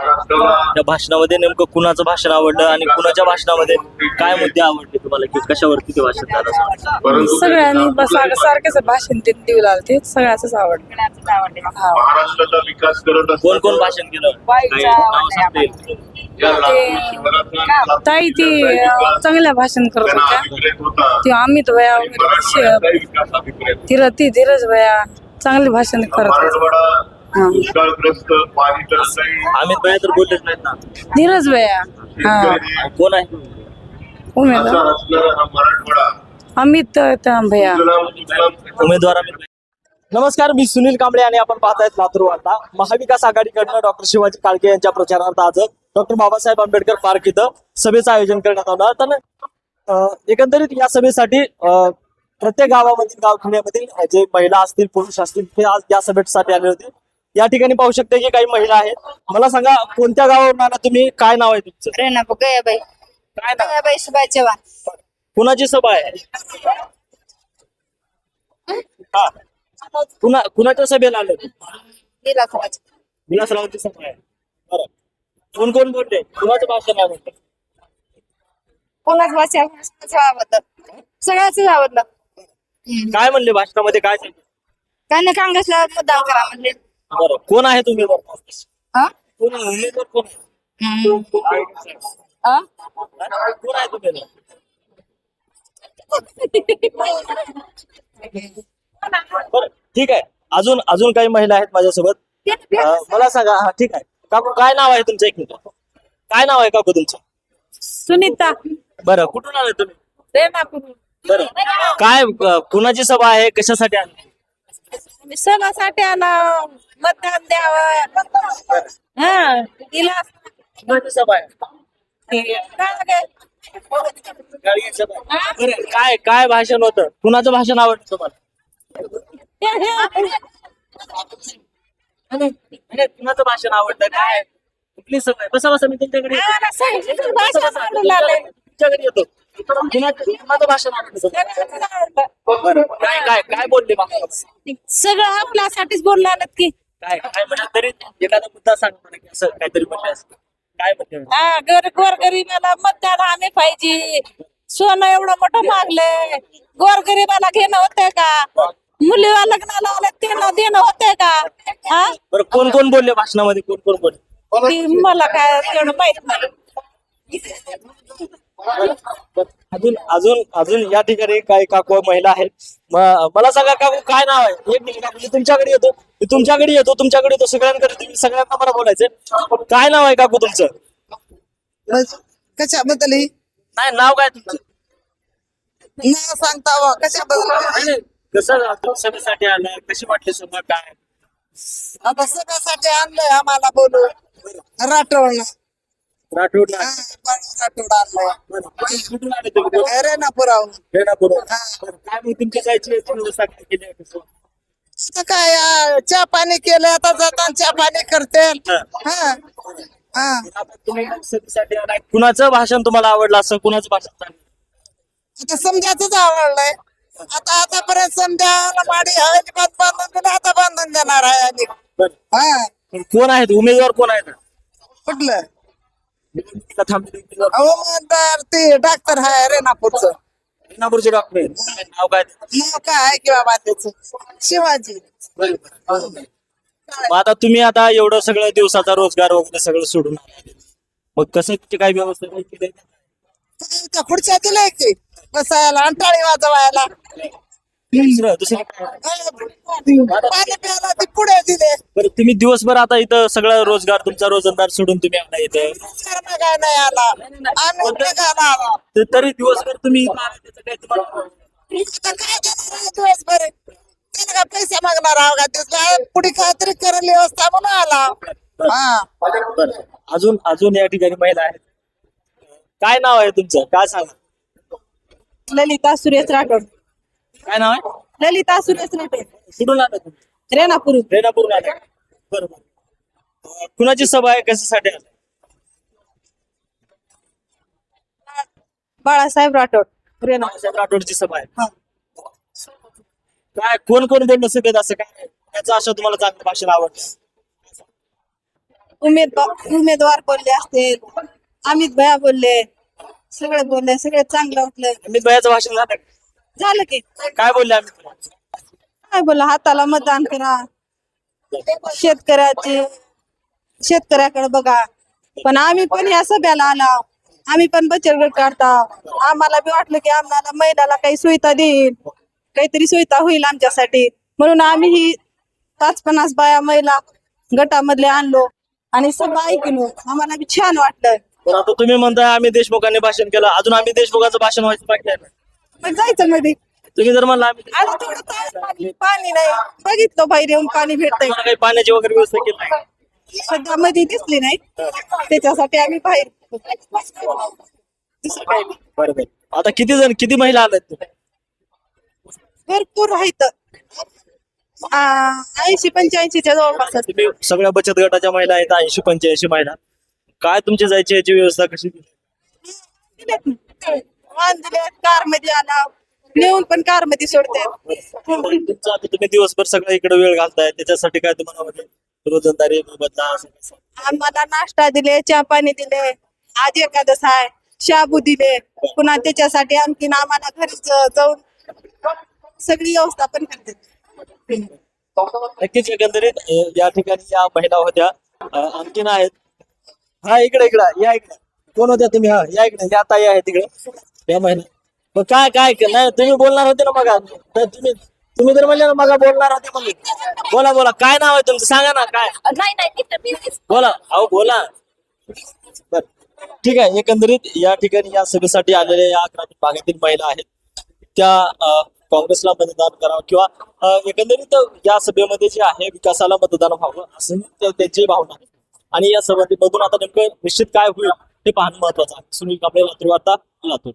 त्या भाषणामध्ये नेमकं कुणाचं भाषण आवडलं आणि कुणाच्या भाषणामध्ये काय मुद्दे आवडले तुम्हाला की कशावरती ते भाषण झालं? सगळ्यांनी बस सारखेच भाषण ते देऊ लागते सगळ्याच आवडलं. महाराष्ट्राचा विकास करत कोण कोण भाषण केलं? ताई ती चांगल्या भाषण करत होत्या ती अमित भया वगैरे शे- धीरज ती धीरज भया चांगले भाषण करत होते मराठवाडा हा. दुष्काळग्रस्त पाणी तर बोललेच नाहीत ना. धीरज भया. हा. कोण आहे? उमेदवार. अमित भया. उमेदवार नमस्कार मी सुनील कांबळे आणि आपण पाहतायत लातूर वार्ता महाविकास आघाडीकडनं डॉक्टर शिवाजी काळके यांच्या प्रचारार्थ आज डॉक्टर बाबासाहेब आंबेडकर पार्क इथं सभेचं आयोजन करण्यात आलं. तर अं, एकंदरीत या सभेसाठी अं, प्रत्येक गावामधील गावखेड्यामधील जे महिला असतील पुरुष असतील ते आज या सभेसाठी आले होते. या ठिकाणी पाहू शकता की काही महिला आहेत. मला सांगा कोणत्या गावावरून आला तुम्ही? काय नाव आहे तुमचं? रेणा गयाबाई. काय नाव? गयाबाई सुभाष चव्हाण. कुणाची सभा आहे? हा. कुणा कुणाच्या सभेला आले? दिला विलासरावांची सभा आहे. बरं. कोण कोण बोलले? कुणाचं भाषण कोणाच भाषा सगळ्याच आवडलं. सगळ्याच आवडलं. काय म्हणले भाषणामध्ये? काय सांगितलं? काय नाही काँग्रेसला मतदान करा म्हणले. बरं. कोण आहे तुम्ही हा? कोण आहे? उमेदवार कोण आहे? हम्म. काय- हा? कोण आहे तुम्ही? बरं ठीक आहे. अजून अजून काही महिला आहेत माझ्यासोबत. अं, मला सांगा हा ठीक आहे. काकू काय नाव आहे तुमचं? एक मिनिट. काय नाव आहे काकू तुमचं? सुनीता. बरं कुठून आले तुम्ही? रेणापूर बरं. काय अं, कुणाची सभा आहे? कशासाठी आली? सणासाठी आला. मतदान द्यावं. हा आहे काय काय काय भाषण होतं? कुणाचं भाषण आवडतं तुम्हाला? कुणाचं भाषण आवडतं? काय? कुठली आहे बसा बसा मी तुमच्याकडे. तुमच्याकडे येतो. काय काय काय बोलले सगळं आपल्यासाठीच बोलला की. काय काय म्हणजे तरी एखादा मुद्दा सांग मला की असं काहीतरी म्हणलं असं. काय म्हणते हा गर मतदान आम्ही पाहिजे. सोनं एवढं मोठं मागलंय. गोरगरीबाला घेणं होतंय का? मुलीला लग्नाला आलं त्यानं देणं होतंय का? हा? बरं कोण कोण बोलले भाषणामध्ये? कोण कोण बोलले? ती मला काय तेवढं माहीत नाही. अजून अजून अजून या ठिकाणी काही काकू महिला आहेत. मला सांगा काकू काय नाव आहे? एक मिनिट काकू, मी तुमच्याकडे येतो. मी तुमच्याकडे येतो तुमच्याकडे येतो. सगळ्यांकडे तुम्ही सगळ्यांना मला बोलायचं काय नाव आहे काकू तुमचं? कशाबद्दल ही? नाही नाव काय तुमचं? नाव सांगता कशाबद्दल? नाही. कसं सभेसाठी आलं कशी वाटली सभा? काय? आता सगळ्यासाठी आणलंय आम्हाला बोलू राठोड राठोड राठोड आणलंय. कुठून आले तुम्ही रेणापुराहून रेणापूर बरं, काय मग तुमची जायची याची व्यवस्था काय केली आहे कसं? आता काय आ, चहा पाणी केलं आता जाताना चहा पाणी करते. हा. आता तुम्ही सभेसाठी आलाय. कुणाचं भाषण तुम्हाला आवडलं असं? कुणाचं भाषण चांगलं? आता समजाच आवडलंय. आता आतापर्यंत समजायला माडी हवेली बांध बांधून दिली आता बांधून देणार आहे आणि बरं. हा. पण कोण आहेत? उमेदवार कोण आहेत? कुठलं? अहो ते डॉक्टर आहे रेणापूरचं. रेणापूरचे डॉक्टर आहेत. काय नाव काय? नाव काय आहे की बाबा त्याच? शिवाजी. मग आता तुम्ही आता एवढं सगळं दिवसाचा रोजगार वगैरे सगळं सोडून. मग कसं काय व्यवस्था काही केली? त्या खुर्च्या दिल्या की. बसायला अंटाळी वाजवायला. दुसरं दुसरं काय? पाणी प्यायला ते पुढे दिले बरं तुम्ही दिवसभर आता इथं सगळं रोजगार तुमचा रोजंदार सोडून तुम्ही आला इथं. काय नाही आला आम्ही निघाला आला तर तरी दिवसभर तुम्ही इथं आला त्याचं काही तुम्हाला आता काय देणार आहे दिवसभर त्याला काय पैसे मागणार आहो का दिवस पुढे काहीतरी करेल व्यवस्था म्हणून आला हा बरं. अजून अजून या ठिकाणी महिला आहेत. काय नाव आहे तुमचं? काय सांगा? ललिता सुरेश राठोड. काय नाव आहे? ललिता सुरेश राठोड कुठून आला तुम्ही रेणापूर रेणापूरून आला. बरोबर. अं, कुणाची सभा आहे? कशासाठी आला? बाळासाहेब राठोड. रेणा बाळासाहेब राठोडची सभा आहे. काय कोण कोण बोललं सभेत असं काय? त्याचं असं तुम्हाला चांगलं भाषण आवडतं. उमेदवार उमेदवार बोलले असतील. अमित भया बोलले. सगळे बोलले. सगळे चांगलं वाटलं. अमित भयाचं भाषण झालं का? झालं की. काय बोलले? काय बोला हाताला मतदान करा. शेतकऱ्याचे शेतकऱ्याकडे बघा. पण आम्ही पण या सभ्याला आला. आम्ही पण बचत गट काढता. आम्हाला बी वाटलं की आम्हाला महिलाला काही सुविधा देईल. काहीतरी सुविधा होईल आमच्यासाठी. म्हणून आम्ही ही पाच पन्नास बाया महिला गटामधले आणलो आणि सगळं ऐकलो. आम्हाला बी छान वाटलं. पण आता तुम्ही म्हणताय आम्ही देशमुखांनी भाषण केलं. अजून आम्ही देशमुखाचं भाषण व्हायचं बाकी आहे. ना. मग जायचं मध्ये. तुम्ही जर म्हणला आम्ही आणि थोडं तास लागली, पाणी नाही. बघितलं बाहेर येऊन पाणी भेटतंय. तुम्हाला काही पाण्याची वगैरे व्यवस्था केली नाही? सध्या मध्ये दिसली नाही. त्याच्यासाठी आम्ही बाहेर दुसरं काही नाही. बरं बरं. आता किती जण किती महिला आल्यात भरपूर आहेत. ऐंशी पंच्याऐंशीच्या जवळपास आहेत. तुम्ही सगळ्या बचत गटाच्या महिला आहेत ऐंशी पंच्याऐंशी महिला. काय तुमची जायची याची व्यवस्था कशी ना. कारमध्ये आला. नेऊन पण कारमध्ये सोडते तुमचं आता तुम्ही दिवसभर सगळं इकडे वेळ घालताय त्याच्यासाठी काय तुम्हाला म्हणजे रोजंदारी मोबदला असं कसं? आम्हाला नाश्ता दिले चहा पाणी दिले आज एकादश आहे शाबू दिले. पुन्हा त्याच्यासाठी आणखीन आम्हाला घरी ज- जाऊन सगळी व्यवस्था पण करते. नक्कीच एकंदरीत अ, या ठिकाणी या महिला होत्या. अ, आणखीन आहेत. हा इकडे इकडे या इकडे. कोण होत्या तुम्ही? हा या इकडे या ताई आहेत तिकडे या महिला मग काय काय नाही तुम्ही बोलणार होते ना मगा तर तुम्ही तुम्ही तर म्हणले ना मगा बोलणार होते म्हणले बोला बोला. काय नाव आहे तुमचं? सांगा ना काय? नाही नाही बोला. अहो बोला. बर. ठीक आहे. एकंदरीत या ठिकाणी या सभेसाठी आलेल्या या ग्रामीण भागातील महिला आहेत. त्या अ, काँग्रेसला मतदान करावं किंवा अ, एकंदरीत या सभेमध्ये जे आहे विकासाला मतदान व्हावं असं त्या- त्यांची भावना आहे. आणि या सभेमधून आता नेमकं निश्चित काय होईल हे पाहणं महत्वाचं आहे. सुनील कांबळे लातूर वार्ता लातूर.